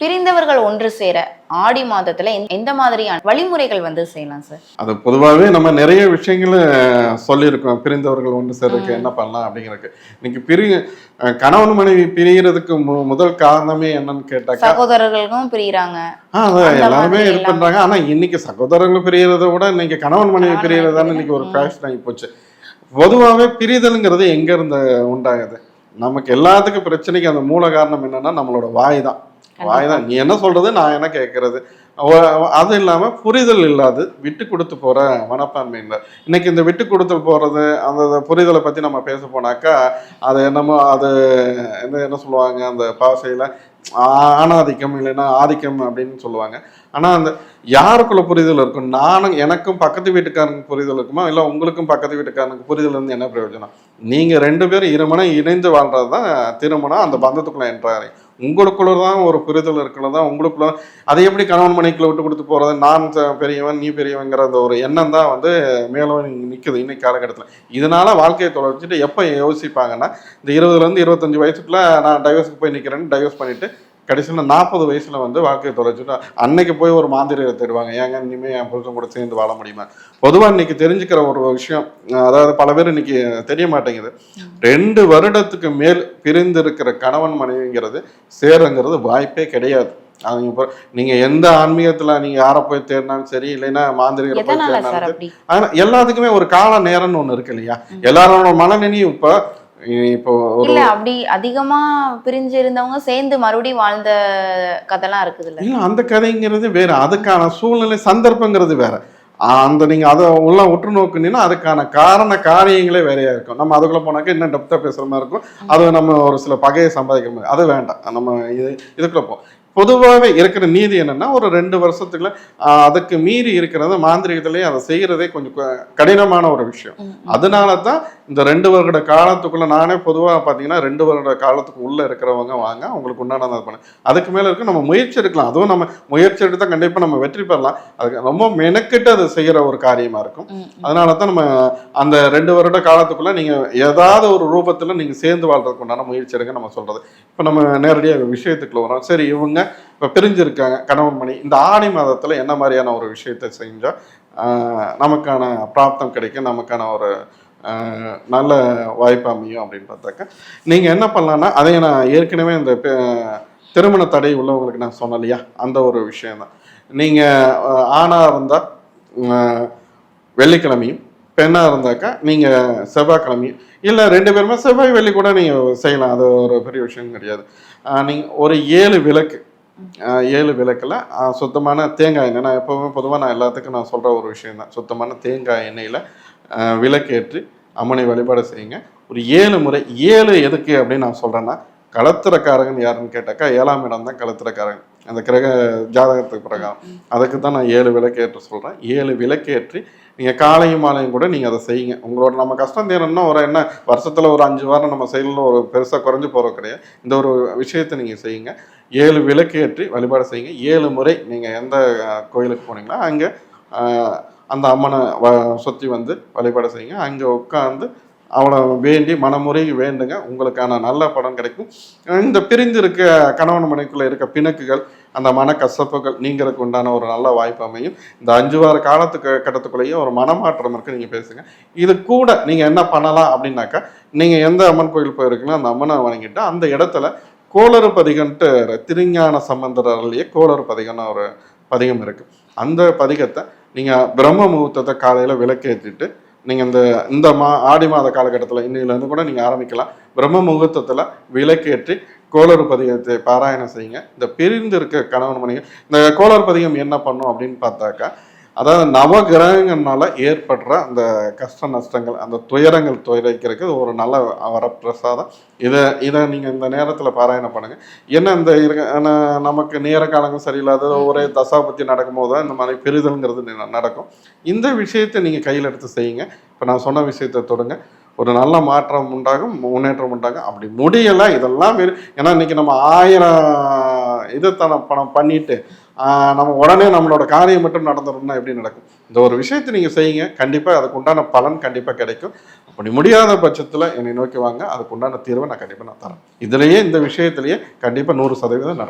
பிரிந்தவர்கள் ஒன்று சேர ஆடி மாதத்துல எந்த- மாதிரியான வழிமுறைகள் வந்து செய்யலாம் சார்? அது பொதுவாகவே நம்ம நிறைய விஷயங்களை சொல்லியிருக்கோம். பிரிந்தவர்கள் ஒன்று சேர்றதுக்கு என்ன பண்ணலாம் அப்படிங்கிறதுக்கு. இன்னைக்கு பிரி கணவன் மனைவி பிரியறதுக்கு மு- முதல் காரணமே என்னன்னு கேட்டாக்கா சகோதரர்களுக்கும் அந்த எல்லாருமே இது பண்றாங்க. ஆனா இன்னைக்கு சகோதரர்கள் பிரியறதை விட இன்னைக்கு கணவன் மனைவி கணவன் பிரியறது மனைவி இன்னைக்கு ஒரு. ஃபேஷன் ஆகி போச்சு. பொதுவாகவே பிரிதல்ங்கிறது எங்க இருந்து உண்டாகுது? நமக்கு எல்லாத்துக்கும் பிரச்சனைக்கு அந்த மூல காரணம் என்னன்னா நம்மளோட வாய் தான். வாய் தான். நீ என்ன சொல்றது? நான் என்ன கேட்கறது அது இல்லாம புரிதல் இல்லாது விட்டு கொடுத்து போற மனப்பான்மை இல்லை. இன்னைக்கு இந்த விட்டு கொடுத்து போறது அந்த புரிதலை பத்தி நம்ம பேச போனாக்கா அது என்னமோ அது என்ன என்ன சொல்லுவாங்க? அந்த பாசையில ஆணாதிக்கம் இல்லைன்னா ஆதிக்கம் அப்படின்னு சொல்லுவாங்க. ஆனா அந்த யாருக்குள்ள புரிதல் இருக்கும்? நானும் எனக்கும் பக்கத்து வீட்டுக்காரனுக்கு புரிதல் இருக்குமா? இல்ல உங்களுக்கும் பக்கத்து வீட்டுக்காரனுக்கு புரிதல் இருந்து என்ன பிரயோஜனம்? நீங்க ரெண்டு பேரும் இருமனம் இணைந்து வாழ்றது தான் திருமணம். அந்த பந்தத்துக்குள்ள என்றாரு உங்களுக்குள்ள தான் ஒரு புரிதல் இருக்கிறது தான் உங்களுக்குள்ள அதை எப்படி கணவன் மனைக்குள்ள விட்டு கொடுத்து போறது? நான் பெரியவன் நீ பெரியவங்கிற அந்த ஒரு எண்ணம் தான் வந்து மேலும் நிற்குது இன்னைக்கு காலகட்டத்தில். இதனால வாழ்க்கையை தொலைச்சிட்டு எப்போ யோசிப்பாங்கன்னா இந்த இருபதுலேருந்து இருபத்தஞ்சு வயசுக்குள்ள நான் டைவர்ஸுக்கு போய் நிற்கிறேன்னு டைவர்ஸ் பண்ணிட்டு கடைசியில் நாற்பது வயசுல வந்து வாழ்க்கையை தொலைச்சிட்டு அன்னைக்கு போய் ஒரு மாந்திரியை தேடுவாங்க. ஏங்க இனிமே என் புருஷன் கூட சேர்ந்து வாழ முடியுமா? பொதுவாக இன்னைக்கு தெரிஞ்சுக்கிற ஒரு விஷயம் அதாவது பல பேர் இன்னைக்கு தெரிய மாட்டேங்குது. ரெண்டு வருடத்துக்கு மேல் பிரிந்திருக்கிற கணவன் மனைவிங்கிறது சேருங்கிறது வாய்ப்பே கிடையாது. அவங்க இப்போ நீங்க எந்த ஆன்மீகத்துல நீங்க யாரை போய் தேடினாலும் சரி இல்லைன்னா மாந்திரிகரை போய் தேடினாலும் சரி. அப்படி? ஆனா எல்லாத்துக்குமே ஒரு கால நேரம்னு ஒண்ணு இருக்கு இல்லையா? எல்லாரோட மனநிலையும் இப்போ இப்போ இல்ல அப்படி அதிகமா பிரிஞ்சு இருந்தவங்க சேர்ந்து மறுபடியும் வாழ்ந்த கதைலாம் இருக்குது இல்ல இல்ல அந்த கதைங்கிறது வேற. அதுக்கான சூழ்நிலை சந்தர்ப்பங்கிறது வேற. அந்த நீங்க அதை உள்ள உற்று நோக்குனீங்கன்னா அதுக்கான காரண காரியங்களே வேறையா இருக்கும். நம்ம அதுக்குள்ள போனாக்க இன்னும் டெப்தா பேசுற மாதிரி இருக்கும். அது நம்ம ஒரு சில பகையை சம்பாதிக்கிற மாதிரி. அது வேண்டாம். நம்ம இது இதுக்குள்ள போ. பொதுவாகவே இருக்கிற நீதி என்னன்னா ஒரு ரெண்டு வருஷத்துக்குள்ள அதுக்கு மீறி இருக்கிறத மாந்திரிகத்திலேயே அதை செய்யறதே கொஞ்சம் கடினமான ஒரு விஷயம். அதனால தான் இந்த ரெண்டு வருட காலத்துக்குள்ள நானே பொதுவாக பார்த்தீங்கன்னா ரெண்டு வருட காலத்துக்கு உள்ள இருக்கிறவங்க வாங்க அவங்களுக்கு உண்டான அதை பண்ணு அதுக்கு மேல இருக்கு நம்ம முயற்சி எடுக்கலாம். அதுவும் நம்ம முயற்சி எடுத்தா கண்டிப்பா நம்ம வெற்றி பெறலாம். அதுக்கு ரொம்ப மெனக்கிட்டு அது செய்யற ஒரு காரியமா இருக்கும். அதனால தான் நம்ம அந்த ரெண்டு வருட காலத்துக்குள்ள நீங்க ஏதாவது ஒரு ரூபத்துல நீங்க சேர்ந்து வாழ்றதுக்கு உண்டான முயற்சி எடுங்க நம்ம சொல்றது. இப்போ நம்ம நேரடியாக விஷயத்துக்குள்ள வரோம். சரி இவங்க இப்போ பிரிஞ்சிருக்காங்க கணவன் மணி. இந்த ஆடி மாதத்துல என்ன மாதிரியான ஒரு விஷயத்தை செஞ்சா ஆஹ், நமக்கான பிராப்தம் கிடைக்கும் நமக்கான ஒரு நல்ல வாய்ப்பு அமையும் அப்படின்னு பார்த்தாக்கா. நீங்கள் என்ன பண்ணலான்னா அதை நான் ஏற்கனவே இந்த பெ- திருமண தடை உள்ளவங்களுக்கு நான் சொன்னேன் இல்லையா? அந்த ஒரு விஷயந்தான் நீங்கள் ஆணாக இருந்தால் வெள்ளிக்கிழமையும் பெண்ணாக இருந்தாக்கா நீங்கள் செவ்வாய்க்கிழமையும் இல்லை ரெண்டு பேருமே செவ்வாய் வெள்ளி கூட நீங்கள் செய்யலாம். அது ஒரு பெரிய விஷயம் கிடையாது. நீங்கள் ஒரு ஏழு விளக்கு ஏழு விளக்கில் சுத்தமான தேங்காய் எண்ணெய். நான் எப்போவுமே பொதுவாக நான் எல்லாத்துக்கும் நான் சொல்கிற ஒரு விஷயம் தான் சுத்தமான தேங்காய் எண்ணெயில் விளக்கேற்றி அம்மனை வழிபாடு செய்யுங்க. ஒரு ஏழு முறை ஏழு எதுக்கு அப்படின்னு நான் சொல்கிறேன்னா களத்திரக்காரகன் யாருன்னு கேட்டாக்கா ஏழாம் இடம் தான் களத்திரக்காரகன். அந்த கிரக ஜாதகத்துக்கு பிரகாரம். அதுக்கு தான் நான் ஏழு விளக்கேற்று சொல்கிறேன் ஏழு விளக்கேற்றி நீங்கள் காலையும் மாலையும் கூட நீங்கள் அதை செய்யுங்க. உங்களோட நம்ம கஷ்டம் தீரணும்னா ஒரு என்ன வருஷத்தில் ஒரு அஞ்சு வாரம் நம்ம செயலில் ஒரு பெருசாக குறைஞ்சு போகிற கிடையாது. இந்த ஒரு விஷயத்தை நீங்கள் செய்யுங்க. ஏழு விளக்கேற்றி வழிபாடு செய்யுங்க. ஏழு முறை நீங்கள் எந்த கோயிலுக்கு போனீங்கன்னா அங்கே அந்த அம்மனை வ சுற்றி வந்து வழிபாடு செய்யுங்க. அங்கே உட்காந்து அவளை வேண்டி மனமுறை வேண்டுங்க. உங்களுக்கான நல்ல படம் கிடைக்கும். இந்த பிரிந்து இருக்க கணவன் மனைக்குள்ளே இருக்க பிணக்குகள் அந்த மனக்கசப்புகள் நீங்கிறதுக்கு உண்டான ஒரு நல்ல வாய்ப்பு அமையும். இந்த அஞ்சு வார காலத்துக்கு கட்டத்துக்குள்ளேயே ஒரு மனமாற்றம் இருக்கு. நீங்கள் பேசுங்க. இது கூட நீங்கள் என்ன பண்ணலாம் அப்படின்னாக்கா நீங்கள் எந்த அம்மன் கோயில் போயிருக்கீங்களோ அந்த அம்மனை வணங்கிட்டு அந்த இடத்துல கோளறு பதிகன்ட்டு திருஞான சம்பந்தரிலேயே கோளறு பதிகம்னு ஒரு பதிகம் இருக்குது அந்த பதிகத்தை நீங்கள் பிரம்ம முகூர்த்தத்தை காலையில் விளக்கேற்றிட்டு நீங்கள் இந்த இந்த மா ஆடி மாத காலகட்டத்தில் இன்னிலேருந்து கூட நீங்கள் ஆரம்பிக்கலாம். பிரம்ம முகூர்த்தத்தில் விளக்கேற்றி கோளறு பதிகத்தை பாராயணம் செய்யுங்க. இந்த பிரிந்து இருக்க கணவன் மனைவி இந்த கோளறு பதிகம் என்ன பண்ணும் அப்படின்னு பார்த்தாக்கா அதாவது நவ கிரகங்கள்னால ஏற்படுற அந்த கஷ்ட நஷ்டங்கள் அந்த துயரங்கள் துயரிக்கிறதுக்கு ஒரு நல்ல வரப்பிரசாதம். இதை இதை நீங்கள் இந்த நேரத்தில் பாராயணம் பண்ணுங்க. என்ன இந்த இருக்க நமக்கு நேர காலங்கள் சரியில்லாத ஒரே தசாபத்தி நடக்கும்போது தான் இந்த மாதிரி பெரிதல்ங்கிறது நடக்கும். இந்த விஷயத்தை நீங்கள் கையில் எடுத்து செய்யுங்க. இப்போ நான் சொன்ன விஷயத்தை தொடுங்க. ஒரு நல்ல மாற்றம் உண்டாகும் முன்னேற்றம் உண்டாகும். அப்படி முடியலை இதெல்லாம் ஏன்னா இன்னைக்கு நம்ம ஆயிரம் இதை தன பணம் பண்ணிட்டு நம்ம உடனே நம்மளோட காரியம் மட்டும் நடந்துடும்னா எப்படி நடக்கும்? இந்த ஒரு விஷயத்தை நீங்கள் செய்யுங்க. கண்டிப்பாக அதுக்கு உண்டான பலன் கண்டிப்பாக கிடைக்கும். அப்படி முடியாத பட்சத்தில் என்னை நோக்கி வாங்க. அதுக்கு உண்டான தீர்வை நான் கண்டிப்பாக நான் தரேன். இதுலேயே இந்த விஷயத்துலேயே கண்டிப்பாக நூறு சதவீதம் நடக்கும்.